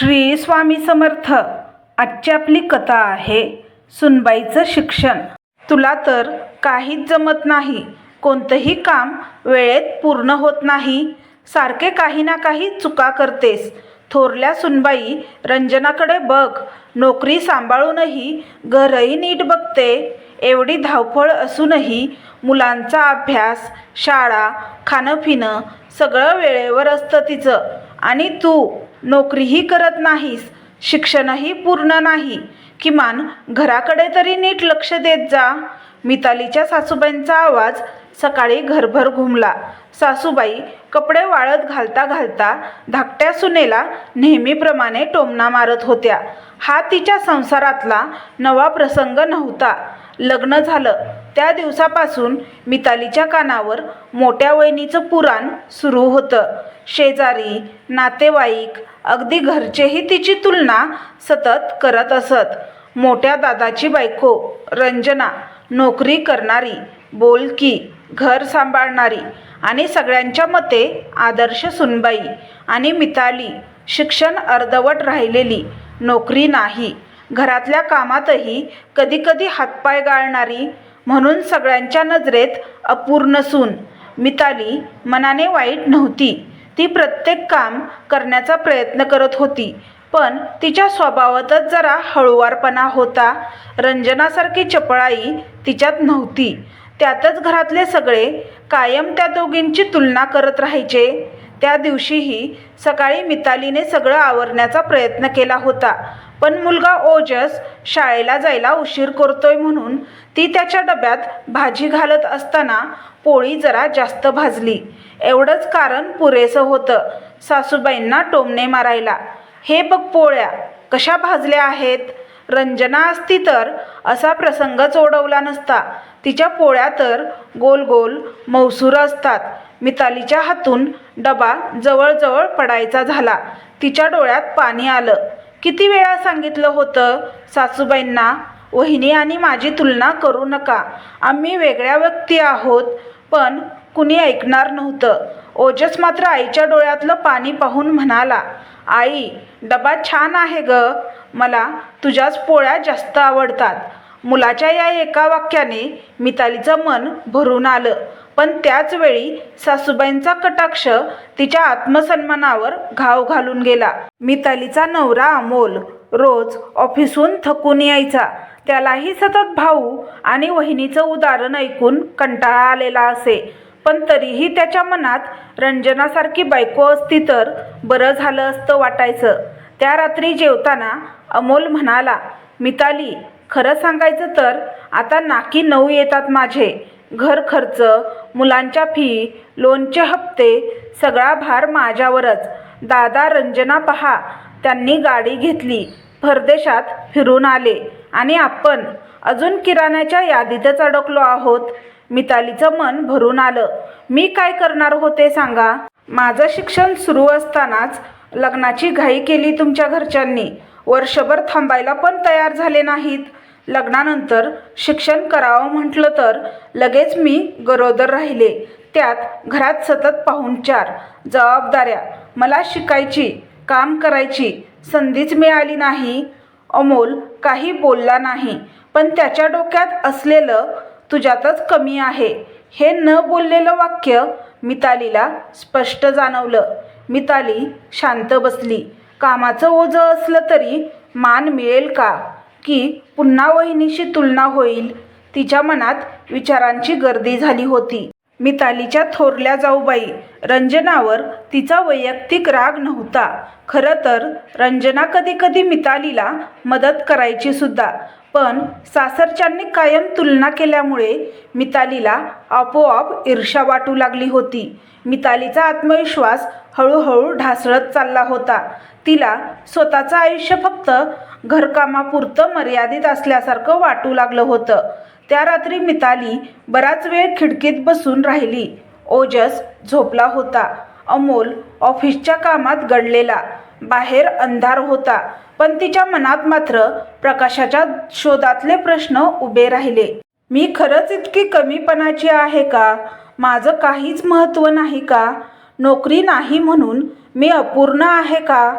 श्री स्वामी समर्थ. आजची आपली कथा आहे सुनबाईचं शिक्षण. तुला तर काहीच जमत नाही. कोणतंही काम वेळेत पूर्ण होत नाही. सारखे काही ना काही चुका करतेस. थोरल्या सुनबाई रंजनाकडे बघ. नोकरी सांभाळूनही घरही नीट बघते. एवढी धावपळ असूनही मुलांचा अभ्यास शाळा खाणं पिणं सगळं वेळेवर असतं तिचं. आणि तू नोकरीही करत नाहीस शिक्षणही पूर्ण नाही. किमान घराकडे तरी नीट लक्ष देत जा. मितालीच्या सासूबाईंचा आवाज सकाळी घरभर घुमला. सासूबाई कपडे वाळत घालता घालता धाकट्या सुनेला नेहमीप्रमाणे टोमणा मारत होत्या. हा तिच्या संसारातला नवा प्रसंग नव्हता. लग्न झालं. त्या दिवसापासून मितालीच्या कानावर मोठ्या वहिनीचं पुराण सुरू होतं. शेजारी नातेवाईक अगदी घरचेही तिची तुलना सतत करत असत. मोठ्या दादाची बायको रंजना नोकरी करणारी बोलकी घर सांभाळणारी आणि सगळ्यांच्या मते आदर्श सुनबाई आणि मिताली शिक्षण अर्धवट राहिलेली नोकरी नाही. घरातल्या कामातही कधीकधी हातपाय गाळणारी म्हणून सगळ्यांच्या नजरेत अपूर्ण सून. मिताली मनाने वाईट नव्हती. ती प्रत्येक काम करण्याचा प्रयत्न करत होती. पण तिच्या स्वभावातच जरा हळुवारपणा होता. रंजनासारखी चपळाई तिच्यात नव्हती. त्यातच घरातले सगळे कायम त्या दोघींची तुलना करत राहायचे. त्या दिवशीही सकाळी मितालीने सगळं आवरण्याचा प्रयत्न केला होता. पण मुलगा ओजस शाळेला जायला उशीर करतोय म्हणून ती त्याच्या डब्यात भाजी घालत असताना पोळी जरा जास्त भाजली. एवढंच कारण पुरेसं होतं. सासूबाईंना टोमणे मारायला. हे बघ पोळ्या कशा भाजल्या आहेत? रंजना असती तर असा प्रसंगच ओढवला नसता. तिच्या पोळ्या तर गोल गोल मौसूर असतात. मितालीच्या हातून डबा जवळजवळ पडायचा झाला. तिच्या डोळ्यात पाणी आलं. किती वेळा सांगितलं होतं सासूबाईंना वहिनी आणि माझी तुलना करू नका. आम्ही वेगळ्या व्यक्ती आहोत पण कुणी ऐकणार नव्हतं. ओजस मात्र आईच्या डोळ्यातलं पाणी पाहून म्हणाला आई डबा छान आहे ग. मला तुझ्याच पोळ्या जास्त आवडतात. मुलाच्या या एका वाक्याने मितालीचं मन भरून आलं. पण त्याच वेळी सासूबाईंचा कटाक्ष तिच्या आत्मसन्मानावर घाव घालून गेला. मितालीचा नवरा अमोल रोज ऑफिसहून थकून यायचा. त्यालाही सतत भाऊ आणि वहिनीचं उदाहरण ऐकून कंटाळा आलेला असे. पण तरीही त्याच्या मनात रंजनासारखी बायको असती तर बरं झालं असतं वाटायचं. त्या रात्री जेवताना अमोल म्हणाला मिताली खरं सांगायचं तर आता नाकी नऊ येतात माझे. घर खर्च मुलांच्या फी लोनचे हप्ते सगळा भार माझ्यावरच. दादा रंजना पहा. त्यांनी गाडी घेतली. परदेशात फिरून आले. आणि आपण अजून किराण्याच्या यादीतच अडकलो आहोत. मितालीचं मन भरून आलं. मी काय करणार होते सांगा? माझं शिक्षण सुरू असतानाच लग्नाची घाई केली तुमच्या घरच्यांनी. वर्षभर थांबायला पण तयार झाले नाहीत. लग्नानंतर शिक्षण करावं म्हटलं तर लगेच मी गरोदर राहिले. त्यात घरात सतत पाहुणचार जबाबदाऱ्या. मला शिकायची काम करायची संधीच मिळाली नाही. अमोल काही बोलला नाही. पण त्याच्या डोक्यात असलेलं तुझ्यातच कमी आहे. हे न बोललेलं वाक्य मितालीला स्पष्ट जाणवलं. मिताली शांत बसली. कामाचं ओझं असलं तरी मान मिळेल का? की पुन्हा वहिनीशी तुलना होईल? तिच्या मनात विचारांची गर्दी झाली होती. मितालीच्या थोरल्या जाऊबाई रंजनावर तिचा वैयक्तिक राग नव्हता. खरं तर रंजना कधी कधी मितालीला मदत करायची सुद्धा पण सासरच्यांनी कायम तुलना केल्यामुळे मितालीला आपोआप ईर्षा वाटू लागली होती. मितालीचा आत्मविश्वास हळूहळू ढासळत चालला होता. तिला स्वतःचं आयुष्य फक्त घरकामापुरतं मर्यादित असल्यासारखं वाटू लागलं होतं. त्या रात्री मिताली बराच वेळ खिडकीत बसून राहिली. ओजस झोपला होता. अमोल ऑफिसच्या कामात गडलेला. बाहेर अंधार होता पण तिच्या मनात मात्र प्रकाशाच्या शोधातले प्रश्न उभे राहिले. मी खरंच इतकी कमीपणाची आहे का? माझं काहीच महत्त्व नाही का? नोकरी नाही म्हणून मी अपूर्ण आहे का?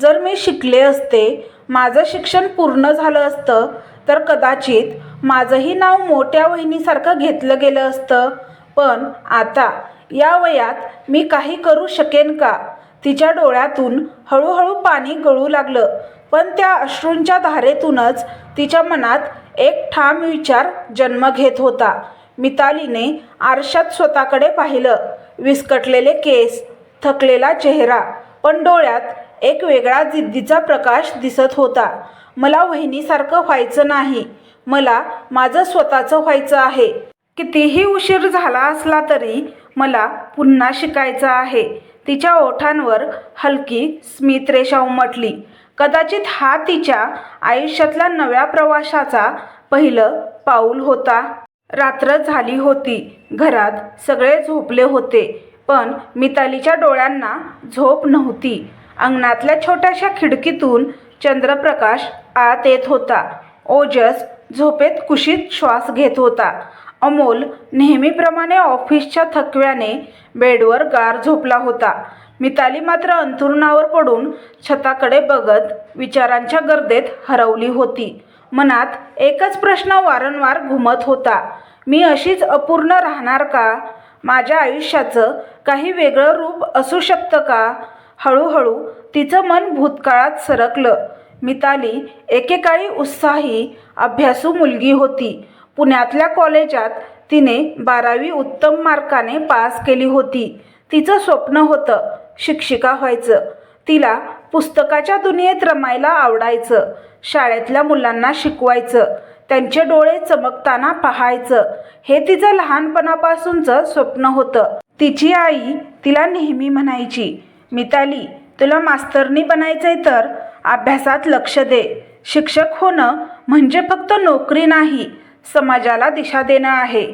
जर मी शिकले असते माझं शिक्षण पूर्ण झालं असतं तर कदाचित माझंही नाव मोठ्या वहिनीसारखं घेतलं गेलं असतं. पण आता या वयात मी काही करू शकेन का? तिच्या डोळ्यातून हळूहळू पाणी गळू लागलं. पण त्या अश्रूंच्या धारेतूनच तिच्या मनात एक ठाम विचार जन्म घेत होता. मितालीने आरशात स्वतःकडे पाहिलं. विस्कटलेले केस थकलेला चेहरा पण डोळ्यात एक वेगळा जिद्दीचा प्रकाश दिसत होता. मला वहिनीसारखं व्हायचं नाही. मला माझं स्वतःचं व्हायचं आहे. कितीही उशीर झाला असला तरी मला पुन्हा शिकायचं आहे. तिच्या ओठांवर हलकी स्मितरेषा उमटली. कदाचित हा तिच्या आयुष्यातल्या नव्या प्रवासाचा पहिलं पाऊल होता. रात्र झाली होती. घरात सगळे झोपले होते. पण मितालीच्या डोळ्यांना झोप नव्हती. अंगणातल्या छोट्याशा खिडकीतून चंद्रप्रकाश आत येत होता. ओजस झोपेत कुशीत श्वास घेत होता. अमोल नेहमीप्रमाणे ऑफिसच्या थकव्याने बेडवर गार झोपला होता. मिताली मात्र अंथरुणावर पडून छताकडे बघत विचारांच्या गर्देत हरवली होती. मनात एकच प्रश्न वारंवार घुमत होता. मी अशीच अपूर्ण राहणार का? माझ्या आयुष्याचं काही वेगळं रूप असू शकतं का? हळूहळू तिचं मन भूतकाळात सरकलं. मिताली एकेकाळी उत्साही अभ्यासू मुलगी होती. पुण्यातल्या कॉलेजात तिने बारावी उत्तम मार्काने पास केली होती. तिचं स्वप्न होतं शिक्षिका व्हायचं. तिला पुस्तकाच्या दुनियेत रमायला आवडायचं. शाळेतल्या मुलांना शिकवायचं. त्यांचे डोळे चमकताना पाहायचं. हे तिचं लहानपणापासूनचं स्वप्न होतं. तिची आई तिला नेहमी म्हणायची मिताली तुला मास्तरनी बनायचंय तर अभ्यासात लक्ष दे. शिक्षक होणं म्हणजे फक्त नोकरी नाही समाजाला दिशा देणं आहे.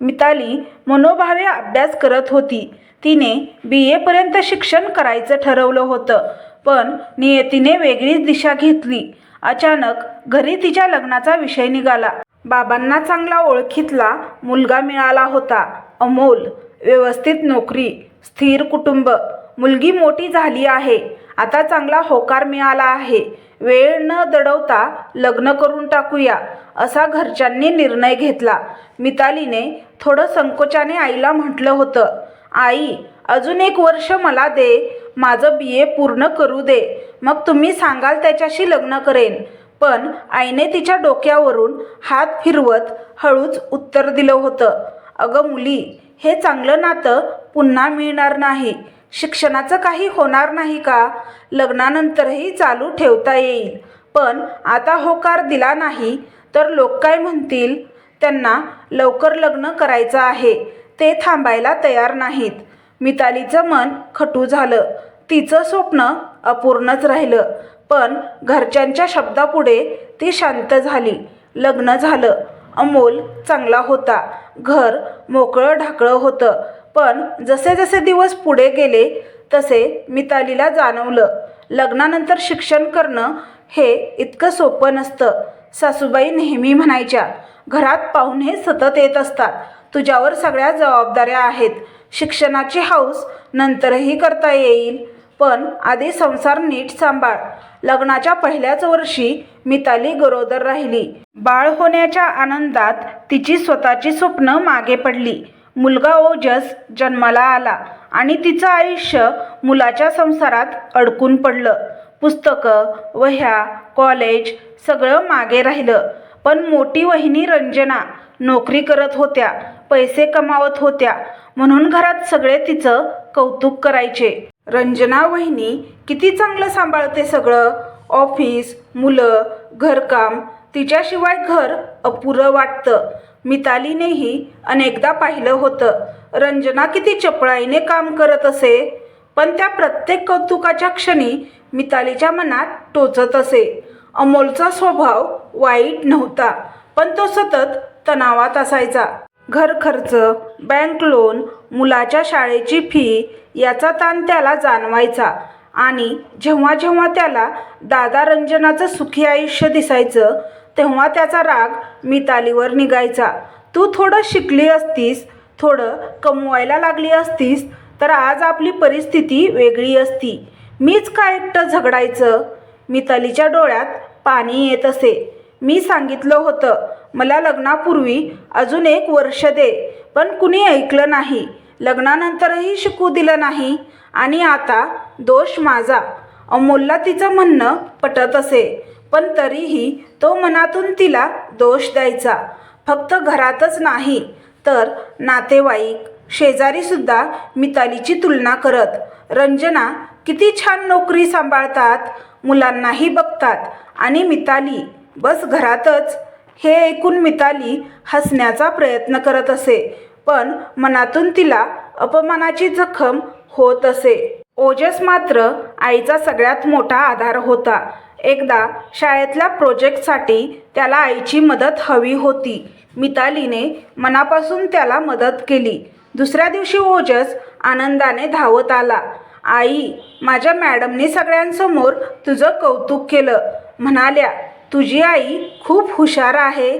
मिताली मनोभावे अभ्यास करत होती. तिने बी एपर्यंत शिक्षण करायचं ठरवलं होतं पण नियतीने वेगळीच दिशा घेतली. अचानक घरी तिच्या लग्नाचा विषय निघाला. बाबांना चांगला ओळखीतला मुलगा मिळाला होता. अमोल व्यवस्थित नोकरी स्थिर कुटुंब. मुलगी मोठी झाली आहे. आता चांगला होकार मिळाला आहे. वेळ न दडवता लग्न करून टाकूया असा घरच्यांनी निर्णय घेतला. मितालीने थोडं संकोचाने आईला म्हटलं होतं आई अजून एक वर्ष मला दे माझं बी ए पूर्ण करू दे. मग तुम्ही सांगाल त्याच्याशी लग्न करेन. पण आईने तिच्या डोक्यावरून हात फिरवत हळूच उत्तर दिलं होतं अगं मुली हे चांगलं नातं पुन्हा मिळणार नाही. शिक्षणाचं काही होणार नाही का? लग्नानंतरही चालू ठेवता येईल. पण आता होकार दिला नाही तर लोक काय म्हणतील? त्यांना लवकर लग्न करायचं आहे. ते थांबायला तयार नाहीत. मितालीचं मन खटू झालं. तिचं स्वप्न अपूर्णच राहिलं. पण घरच्यांच्या शब्दापुढे ती शांत झाली. लग्न झालं. अमोल चांगला होता. घर मोकळं ढाकळं होतं. पण जसे जसे दिवस पुढे गेले तसे मितालीला जाणवलं. लग्नानंतर शिक्षण करणं हे इतकं सोपं नसतं. सासूबाई नेहमी म्हणायच्या घरात पाहुणे सतत येत असतात. तुझ्यावर सगळ्या जबाबदाऱ्या आहेत. शिक्षणाची हौस नंतरही करता येईल. पण आधी संसार नीट सांभाळ. लग्नाच्या पहिल्याच वर्षी मिताली गरोदर राहिली. बाळ होण्याच्या आनंदात तिची स्वतःची स्वप्न मागे पडली. मुलगा ओजस जन्माला आला आणि तिचं आयुष्य मुलाच्या संसारात अडकून पडलं. पुस्तकं वह्या कॉलेज सगळं मागे राहिलं. पण मोठी वहिनी रंजना नोकरी करत होत्या पैसे कमावत होत्या. म्हणून घरात सगळे तिचं कौतुक करायचे. रंजना वहिनी किती चांगलं सांभाळते सगळं. ऑफिस मुलं घरकाम तिच्याशिवाय घर अपुरं वाटतं. मितालीनेही अनेकदा पाहिलं होतं. रंजना किती चपळाईने काम करत असे पण त्या प्रत्येक कौतुकाच्या क्षणी मितालीच्या मनात टोचत असे. अमोलचा स्वभाव वाईट नव्हता पण तो सतत तणावात असायचा. घर खर्च बँक लोन मुलाच्या शाळेची फी याचा ताण त्याला जाणवायचा आणि जेव्हा जेव्हा त्याला दादा रंजनाचं सुखी आयुष्य दिसायचं तेव्हा त्याचा राग मितालीवर निघायचा. तू थोडं शिकली असतीस थोडं कमवायला लागली असतीस तर आज आपली परिस्थिती वेगळी असती. मीच काय एकटं झगडायचं मितालीच्या डोळ्यात पाणी येत असे. मी सांगितलं होतं मला लग्नापूर्वी अजून एक वर्ष दे पण कुणी ऐकलं नाही. लग्नानंतरही शिकू दिलं नाही आणि आता दोष माझा. अमोलला तिचं म्हणणं पटत असे. पण तरीही तो मनातून तिला दोष द्यायचा. फक्त घरातच नाही तर नातेवाईक शेजारीसुद्धा मितालीची तुलना करत रंजना किती छान नोकरी सांभाळतात मुलांनाही बघतात आणि मिताली बस घरातच हे ऐकून मिताली हसण्याचा प्रयत्न करत असे पण मनातून तिला अपमानाची जखम होत असे. ओजस मात्र आईचा सगळ्यात मोठा आधार होता. एकदा शाळेतल्या प्रोजेक्टसाठी त्याला आईची मदत हवी होती. मितालीने मनापासून त्याला मदत केली. दुसऱ्या दिवशी ओजस आनंदाने धावत आला. आई माझ्या मॅडमने सगळ्यांसमोर तुझं कौतुक केलं. म्हणाल्या तुझी आई खूप हुशार आहे.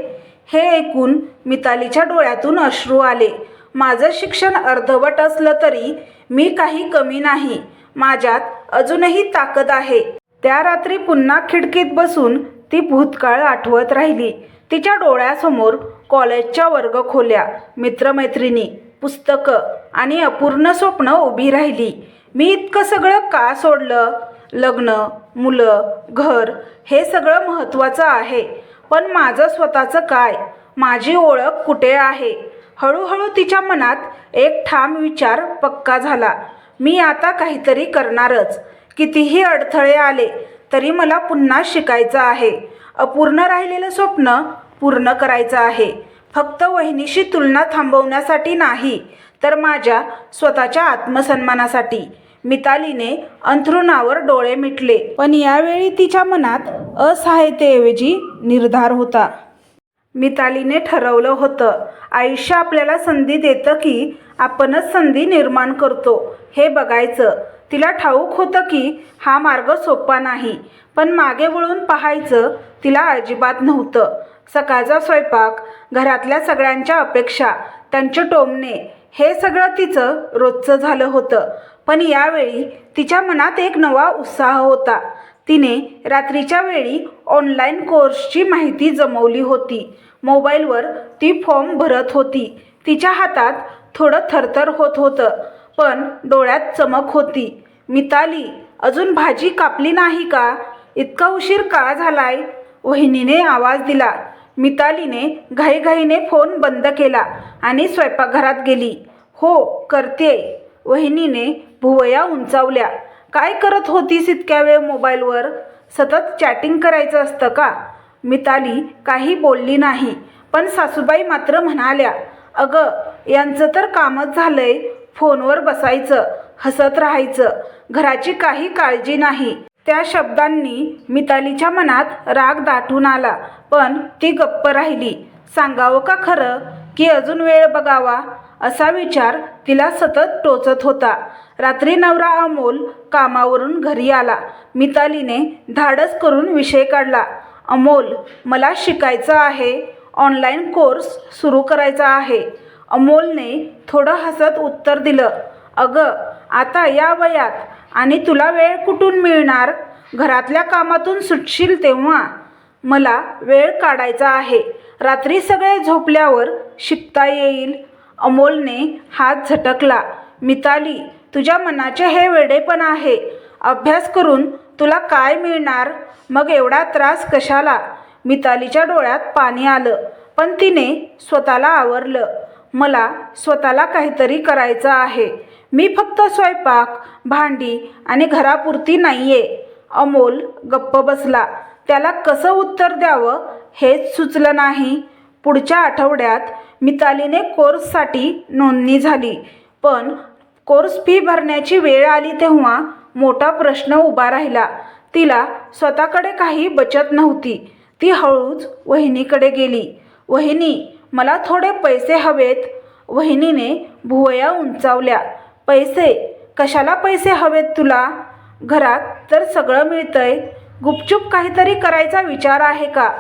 हे ऐकून मितालीच्या डोळ्यातून अश्रू आले. माझं शिक्षण अर्धवट असलं तरी मी काही कमी नाही. माझ्यात अजूनही ताकद आहे. त्या रात्री पुन्हा खिडकीत बसून ती भूतकाळ आठवत राहिली. तिच्या डोळ्यासमोर कॉलेजच्या वर्ग खोल्या मित्रमैत्रिणी पुस्तकं आणि अपूर्ण स्वप्न उभी राहिली. मी इतकं सगळं का सोडलं? लग्न मुलं घर हे सगळं महत्त्वाचं आहे. पण माझं स्वतःचं काय? माझी ओळख कुठे आहे? हळूहळू तिच्या मनात एक ठाम विचार पक्का झाला. मी आता काहीतरी करणारच. कितीही अडथळे आले तरी मला पुन्हा शिकायचं आहे. अपूर्ण राहिलेलं स्वप्न पूर्ण करायचं आहे. फक्त वहिनीशी तुलना थांबवण्यासाठी नाही तर माझ्या स्वतःच्या आत्मसन्मानासाठी. मितालीने अंथरुणावर डोळे मिटले. पण यावेळी तिच्या मनात असहायतेऐवजी निर्धार होता. मितालीने ठरवलं होतं आयुष्य आपल्याला संधी देतं की आपणच संधी निर्माण करतो हे बघायचं. तिला ठाऊक होतं की हा मार्ग सोपा नाही. पण मागे वळून पाहायचं तिला अजिबात नव्हतं. सकाळचा स्वयंपाक घरातल्या सगळ्यांच्या अपेक्षा त्यांचे टोमणे हे सगळं तिचं रोजचं झालं होतं. पण यावेळी तिच्या मनात एक नवा उत्साह होता. तिने रात्रीच्या वेळी ऑनलाईन कोर्सची माहिती जमवली होती. मोबाईलवर ती फॉर्म भरत होती. तिच्या हातात थोडं थरथर होत होतं. पण डोळ्यात चमक होती. मिताली अजून भाजी कापली नाही का? इतका उशीर का झालाय? वहिनीने आवाज दिला. मितालीने घाईघाईने फोन बंद केला आणि स्वयंपाकघरात गेली. हो करते. वहिनीने भुवया उंचावल्या. काय करत होतीस इतक्या वेळ मोबाईलवर? सतत चॅटिंग करायचं असतं का? मिताली काही बोलली नाही पण सासूबाई मात्र म्हणाल्या अगं यांचं तर कामच झालंय. फोनवर बसायचं हसत राहायचं. घराची काही काळजी नाही. त्या शब्दांनी मितालीच्या मनात राग दाटून आला पण ती गप्प राहिली. सांगावं का खरं? की अजून वेळ बघावा? असा विचार तिला सतत टोचत होता. रात्री नवरा अमोल कामावरून घरी आला. मितालीने धाडस करून विषय काढला. अमोल मला शिकायचं आहे. ऑनलाईन कोर्स सुरू करायचा आहे. अमोलने थोडं हसत उत्तर दिलं अगं आता या वयात आणि तुला वेळ कुठून मिळणार? घरातल्या कामातून सुटशील तेव्हा. मला वेळ काढायचा आहे. रात्री सगळे झोपल्यावर शिकता येईल. अमोलने हात झटकला मिताली तुझ्या मनाचे हे वेडेपण आहे. अभ्यास करून तुला काय मिळणार? मग एवढा त्रास कशाला? मितालीच्या डोळ्यात पाणी आलं पण तिने स्वतःला आवरलं. मला स्वतःला काहीतरी करायचं आहे. मी फक्त स्वयंपाक भांडी आणि घरापुरती नाही आहे अमोल गप्प बसला. त्याला कसं उत्तर द्यावं हेच सुचलं नाही. पुढच्या आठवड्यात मितालीने कोर्ससाठी नोंदणी झाली. पण कोर्स फी भरण्याची वेळ आली तेव्हा मोठा प्रश्न उभा राहिला. तिला स्वतःकडे काही बचत नव्हती. ती हळूच वहिनीकडे गेली. वहिनी मला थोडे पैसे हवेत. वहिनीने भुवया उंचावल्या. पैसे? कशाला पैसे हवेत तुला? घरात तर सगळं मिळतंय. गुपचूप काहीतरी करायचा विचार आहे का?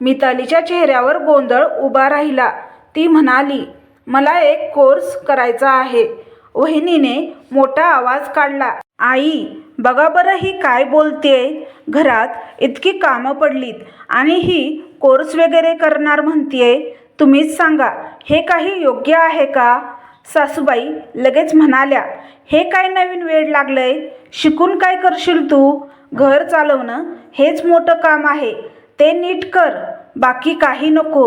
मितालीच्या चेहऱ्यावर गोंधळ उभा राहिला. ती म्हणाली मला एक कोर्स करायचा आहे. वहिनीने मोठा आवाज काढला आई बघा बरं ही काय बोलतेय. घरात इतकी कामं पडलीत आणि ही कोर्स वगैरे करणार म्हणतेय. तुम्हीच सांगा हे काही योग्य आहे का? सासूबाई लगेच म्हणाल्या हे काय नवीन वेळ लागलंय? शिकून काय करशील तू? घर चालवणं हेच मोठं काम आहे. ते नीट कर बाकी काही नको.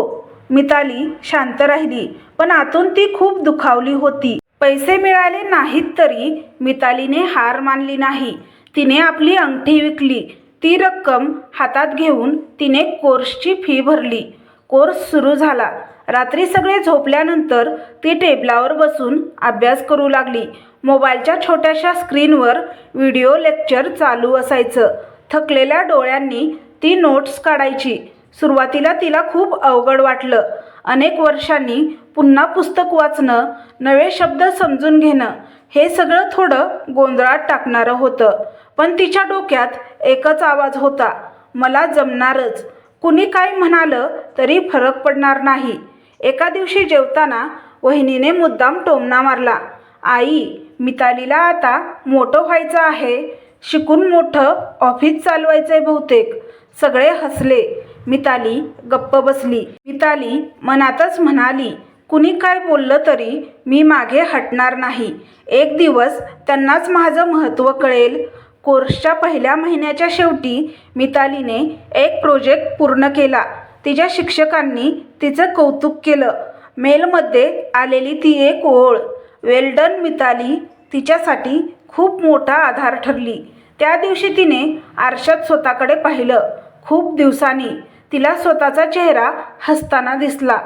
मिताली शांत राहिली पण आतून ती खूप दुखावली होती. पैसे मिळाले नाहीत तरी मितालीने हार मानली नाही. तिने आपली अंगठी विकली. ती रक्कम हातात घेऊन तिने कोर्सची फी भरली. कोर्स सुरू झाला. रात्री सगळे झोपल्यानंतर ती टेबलावर बसून अभ्यास करू लागली. मोबाईलच्या छोट्याशा स्क्रीनवर व्हिडिओ लेक्चर चालू असायचं. थकलेल्या डोळ्यांनी ती नोट्स काढायची. सुरुवातीला तिला खूप अवघड वाटलं. अनेक वर्षांनी पुन्हा पुस्तक वाचणं नवे शब्द समजून घेणं हे सगळं थोडं गोंधळात टाकणारं होतं. पण तिच्या डोक्यात एकच आवाज होता. मला जमणारच. कुणी काय म्हणालं तरी फरक पडणार नाही. एका दिवशी जेवताना वहिनीने मुद्दाम टोमणा मारला. आई मितालीला आता मोठं व्हायचं आहे. शिकून मोठं ऑफिस चालवायचं आहे बहुतेक. सगळे हसले. मिताली गप्प बसली. मिताली मनातच म्हणाली कुणी काय बोललं तरी मी मागे हटणार नाही. एक दिवस त्यांनाच माझं महत्त्व कळेल. कोर्सच्या पहिल्या महिन्याच्या शेवटी मितालीने एक प्रोजेक्ट पूर्ण केला. तिच्या शिक्षकांनी तिचं कौतुक केलं. मेलमध्ये आलेली ती एक ओळ. Well done Mitali. तिच्यासाठी खूप मोठा आधार ठरली. त्या दिवशी तिने आरशात स्वतःकडे पाहिलं. खूप दिवसांनी तिला स्वतःचा चेहरा हसताना दिसला.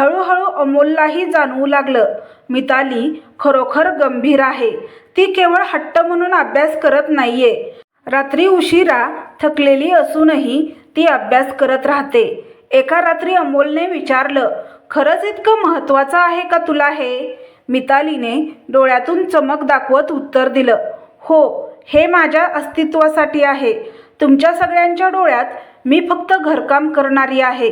हळूहळू अमोललाही जाणवू लागलं. मिताली खरोखर गंभीर आहे. ती केवळ हट्ट म्हणून अभ्यास करत नाहीये. रात्री उशिरा थकलेली असूनही ती अभ्यास करत राहते. एका रात्री अमोलने विचारलं खरंच इतकं महत्त्वाचं आहे का तुला हे? मितालीने डोळ्यातून चमक दाखवत उत्तर दिलं हो हे माझ्या अस्तित्वासाठी आहे. तुमच्या सगळ्यांच्या डोळ्यात मी फक्त घरकाम करणारी आहे.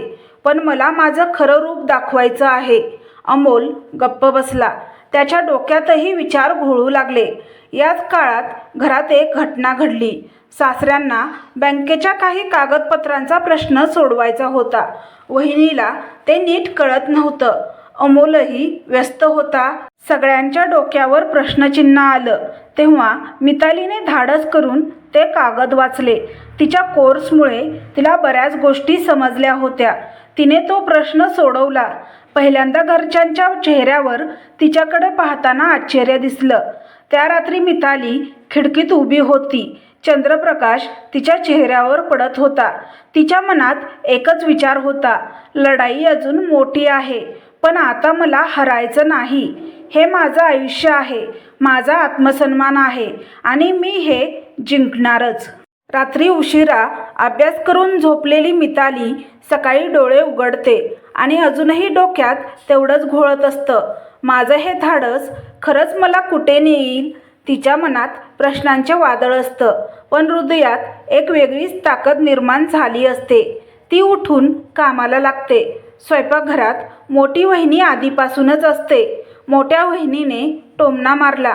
पण मला माझं खरं रूप दाखवायचं आहे. अमोल गप्प बसला. त्याच्या डोक्यातही विचार घोळू लागले. याच काळात घरात एक घटना घडली. सासऱ्यांना बँकेच्या काही कागदपत्रांचा प्रश्न सोडवायचा होता. वहिनीला ते नीट कळत नव्हतं. अमोलही व्यस्त होता. सगळ्यांच्या डोक्यावर प्रश्नचिन्ह आलं. तेव्हा मितालीने धाडस करून ते कागद वाचले. तिच्या कोर्समुळे तिला बऱ्याच गोष्टी समजल्या होत्या. तिने तो प्रश्न सोडवला. पहिल्यांदा घरच्यांच्या चेहऱ्यावर तिच्याकडे पाहताना आश्चर्य दिसलं. त्या रात्री मिताली खिडकीत उभी होती. चंद्रप्रकाश तिच्या चेहऱ्यावर पडत होता. तिच्या मनात एकच विचार होता लढाई अजून मोठी आहे पण आता मला हरायचं नाही. हे माझं आयुष्य आहे माझा आत्मसन्मान आहे आणि मी हे जिंकणारच. रात्री उशिरा अभ्यास करून झोपलेली मिताली सकाळी डोळे उघडते आणि अजूनही डोक्यात तेवढंच घोळत असतं. माझं हे धाडस खरंच मला कुठे नेईल? तिच्या मनात प्रश्नांचे वादळ असतं. पण हृदयात एक वेगळीच ताकद निर्माण झाली असते. ती उठून कामाला लागते. स्वयंपाकघरात मोठी वहिनी आधीपासूनच असते. मोठ्या वहिनीने टोमणा मारला.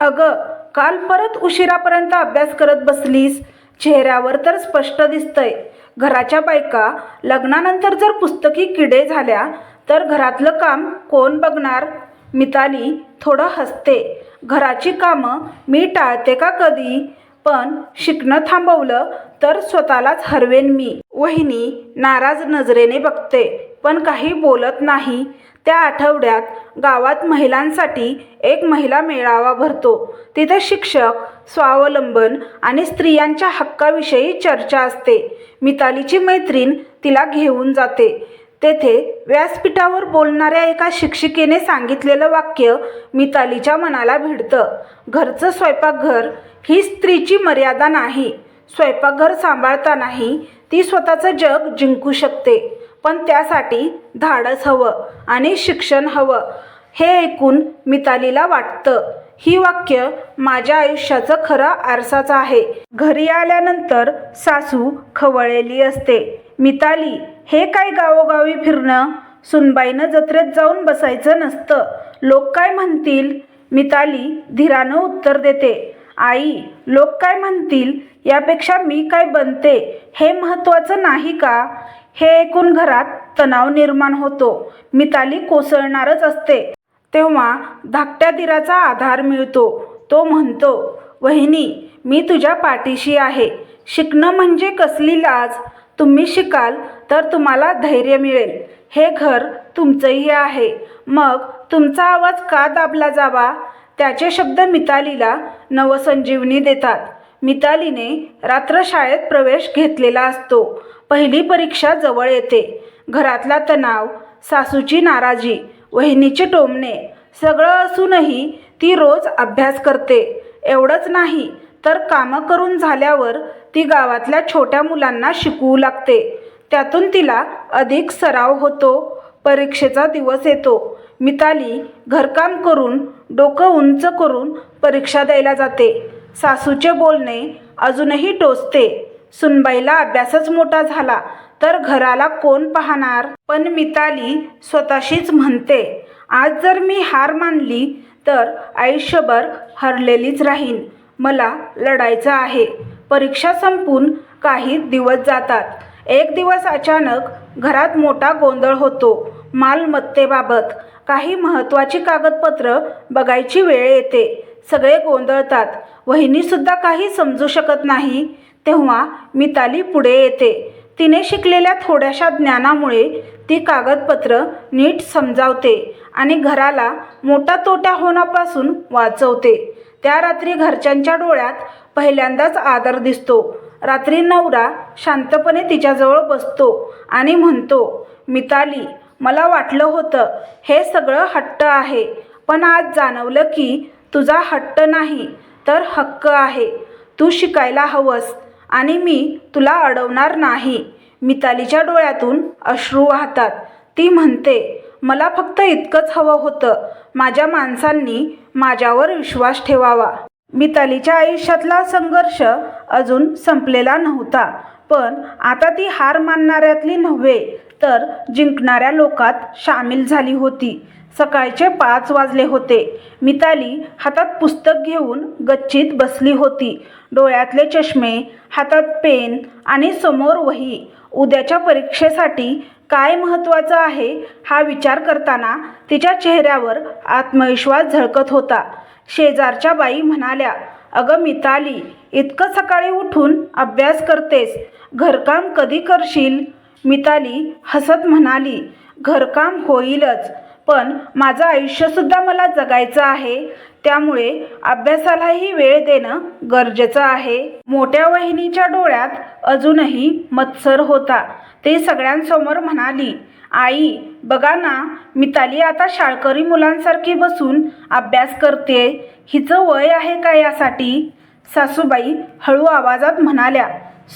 अगं काल परत उशिरापर्यंत अभ्यास करत बसलीस? चेहऱ्यावर तर स्पष्ट दिसतंय. घराच्या बायका लग्नानंतर जर पुस्तकी किडे झाल्या तर घरातलं काम कोण बघणार? मिताली थोडं हसते. घराची कामं मी टाळते का कधी? पण शिकणं थांबवलं तर स्वतःलाच हरवेन मी. वहिनी नाराज नजरेने बघते. पण काही बोलत नाही. त्या आठवड्यात गावात महिलांसाठी एक महिला मेळावा भरतो. तिथे शिक्षक स्वावलंबन आणि स्त्रियांच्या हक्काविषयी चर्चा असते. मितालीची मैत्रीण तिला घेऊन जाते. तेथे व्यासपीठावर बोलणाऱ्या एका शिक्षिकेने सांगितलेलं वाक्य मितालीच्या मनाला भिडतं. घरचं स्वयंपाकघर ही स्त्रीची मर्यादा नाही. स्वयंपाकघर सांभाळतानाही ती स्वतःचं जग जिंकू शकते. पण त्यासाठी धाडस हवं आणि शिक्षण हवं हे ऐकून मितालीला वाटतं. ही वाक्य माझ्या आयुष्याचं खरं आरसाचं आहे. घरी आल्यानंतर सासू खवळलेली असते. मिताली हे काय गावोगावी फिरणं? सुनबाईनं जत्रेत जाऊन बसायचं नसतं. लोक काय म्हणतील? मिताली धीरानं उत्तर देते. आई लोक काय म्हणतील? यापेक्षा मी काय बनते? हे महत्त्वाचं नाही का? हे ऐकून घरात तणाव निर्माण होतो. मिताली कोसळणारच असते. तेव्हा धाकट्या दिराचा आधार मिळतो. तो म्हणतो वहिनी मी तुझ्या पाठीशी आहे. शिकणं म्हणजे कसली लाज? तुम्ही शिकाल तर तुम्हाला धैर्य मिळेल. हे घर तुमचंही आहे. मग तुमचा आवाज का दाबला जावा? त्याचे शब्द मितालीला नवसंजीवनी देतात. मितालीने रात्र शाळेत प्रवेश घेतलेला असतो. पहिली परीक्षा जवळ येते. घरातला तणाव सासूची नाराजी वहिनीचे टोमणे सगळं असूनही ती रोज अभ्यास करते. एवढंच नाही तर कामं करून झाल्यावर ती गावातल्या छोट्या मुलांना शिकवू लागते. त्यातून तिला अधिक सराव होतो. परीक्षेचा दिवस येतो. मिताली घरकाम करून डोकं उंच करून परीक्षा द्यायला जाते. सासूचे बोलणे अजूनही टोचते. सुनबाईला अभ्यासच मोठा झाला तर घराला कोण पाहणार? पण मिताली स्वतःशीच म्हणते आज जर मी हार मानली तर आयुष्यभर हरलेलीच राहीन. मला लढायचं आहे. परीक्षा संपून काही दिवस जातात. एक दिवस अचानक घरात मोठा गोंधळ होतो मालमत्तेबाबत. काही महत्त्वाची कागदपत्र बघायची वेळ येते. सगळे गोंधळतात. वहिनीसुद्धा काही समजू शकत नाही. तेव्हा मिताली पुढे येते. तिने शिकलेल्या थोड्याशा ज्ञानामुळे ती कागदपत्र नीट समजावते आणि घराला मोठा तोटा होण्यापासून वाचवते. त्या रात्री घरच्यांच्या डोळ्यात पहिल्यांदाच आदर दिसतो. रात्री नवरा शांतपणे तिच्याजवळ बसतो आणि म्हणतो मिताली मला वाटलं होतं हे सगळं हट्ट आहे पण आज जाणवलं की तुझा हट्ट नाही तर हक्क आहे. तू शिकायला हवंस आणि मी तुला अडवणार नाही. मितालीच्या डोळ्यातून अश्रू वाहतात. ती म्हणते मला फक्त इतकंच हवं होतं. माझ्या माणसांनी माझ्यावर विश्वास ठेवावा. मितालीच्या आयुष्यातला संघर्ष अजून संपलेला नव्हता पण आता ती हार मानणाऱ्यातली नव्हे तर जिंकणाऱ्या लोकात सामील झाली होती. सकाळचे पाच वाजले होते. मिताली हातात पुस्तक घेऊन गच्चीत बसली होती. डोळ्यातले चष्मे हातात पेन आणि समोर वही उद्याच्या परीक्षेसाठी काय महत्त्वाचं आहे हा विचार करताना तिच्या चेहऱ्यावर आत्मविश्वास झळकत होता. शेजारच्या बाई म्हणाल्या अगं मिताली इतकं सकाळी उठून अभ्यास करतेस. घरकाम कधी करशील? मिताली हसत म्हणाली घरकाम होईलच. पण माझं आयुष्यसुद्धा मला जगायचं आहे. त्यामुळे अभ्यासालाही वेळ देणं गरजेचं आहे. मोठ्या वहिनीच्या डोळ्यात अजूनही मत्सर होता. ते सगळ्यांसमोर म्हणाली आई बघा ना मिताली आता शाळकरी मुलांसारखी बसून अभ्यास करते. हिचं वय आहे का यासाठी? सासूबाई हळू आवाजात म्हणाल्या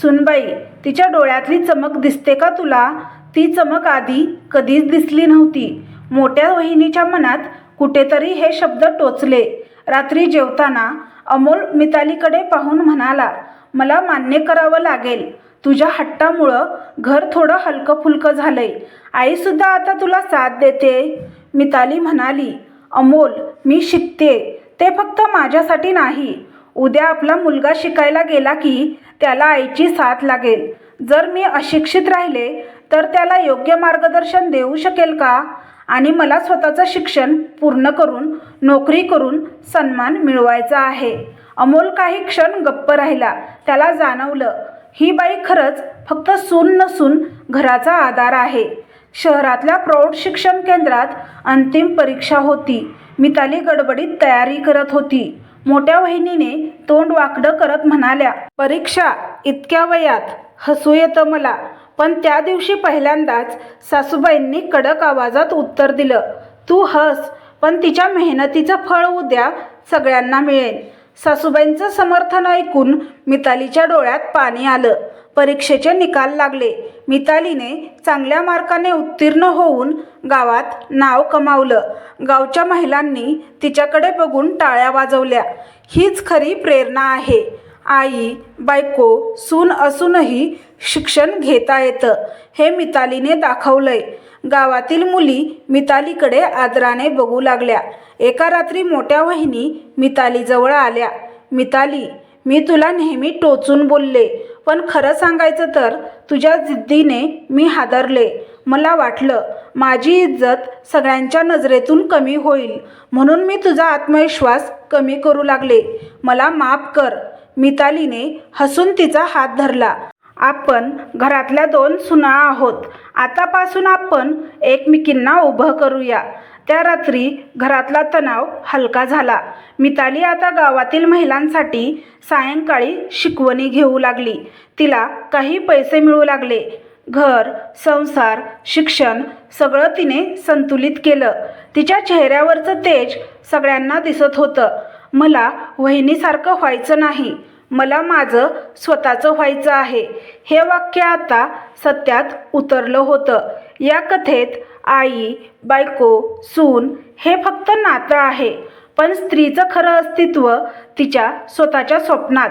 सुनबाई तिच्या डोळ्यातली चमक दिसते का तुला? ती चमक आधी कधीच दिसली नव्हती. मोठ्या वहिनीच्या मनात कुठेतरी हे शब्द टोचले. रात्री जेवताना अमोल मितालीकडे पाहून म्हणाला मला मान्य करावं लागेल. तुझ्या हट्टामुळं घर थोडं हलकं फुलकं झालंय. आईसुद्धा आता तुला साथ देते. मिताली म्हणाली अमोल मी शिकते. ते फक्त माझ्यासाठी नाही. उद्या आपला मुलगा शिकायला गेला की त्याला आईची साथ लागेल. जर मी अशिक्षित राहिले तर त्याला योग्य मार्गदर्शन देऊ शकेल का? आणि मला स्वतःचं शिक्षण पूर्ण करून नोकरी करून सन्मान मिळवायचा आहे. अमोल काही क्षण गप्प राहिला. त्याला जाणवलं ही बाई खरंच फक्त सून नसून घराचा आधार आहे. शहरातल्या प्रौढ शिक्षण केंद्रात अंतिम परीक्षा होती. मिताली गडबडीत तयारी करत होती. मोठ्या वहिनीने तोंड वाकडं करत म्हणाल्या परीक्षा इतक्या वयात हसू येतं मला. पण त्या दिवशी पहिल्यांदाच सासूबाईंनी कडक आवाजात उत्तर दिलं तू हस पण तिच्या मेहनतीचं फळ उद्या सगळ्यांना मिळेल. सासूबाईंचं समर्थन ऐकून मितालीच्या डोळ्यात पाणी आलं. परीक्षेचे निकाल लागले. मितालीने चांगल्या मार्काने उत्तीर्ण होऊन गावात नाव कमावलं. गावच्या महिलांनी तिच्याकडे बघून टाळ्या वाजवल्या. हीच खरी प्रेरणा आहे. आई बायको सून असूनही शिक्षण घेता येतं हे मितालीने दाखवलंय. गावातील मुली मितालीकडे आदराने बघू लागल्या. एका रात्री मोठ्या वहिनी मितालीजवळ आल्या. मिताली मी तुला नेहमी टोचून बोलले पण खरं सांगायचं तर तुझ्या जिद्दीने मी हादरले. मला वाटलं माझी इज्जत सगळ्यांच्या नजरेतून कमी होईल म्हणून मी तुझा आत्मविश्वास कमी करू लागले. मला माफ कर मितालीने हसून तिचा हात धरला. आपण घरातल्या दोन सुना आहोत. आतापासून आपण एकमेकींना उभं करूया. त्या रात्री घरातला तणाव हलका झाला. मिताली आता गावातील महिलांसाठी सायंकाळी शिकवणी घेऊ लागली. तिला काही पैसे मिळू लागले. घर संसार शिक्षण सगळं तिने संतुलित केलं. तिच्या चेहऱ्यावरचं तेज सगळ्यांना दिसत होतं. मला वहिनीसारखं व्हायचं नाही. मला माझं स्वतःचं व्हायचं आहे. हे वाक्य आता सत्यात उतरलं होतं. या कथेत आई बायको सून हे फक्त नातं आहे. पण स्त्रीचं खरं अस्तित्व तिच्या स्वतःच्या स्वप्नात.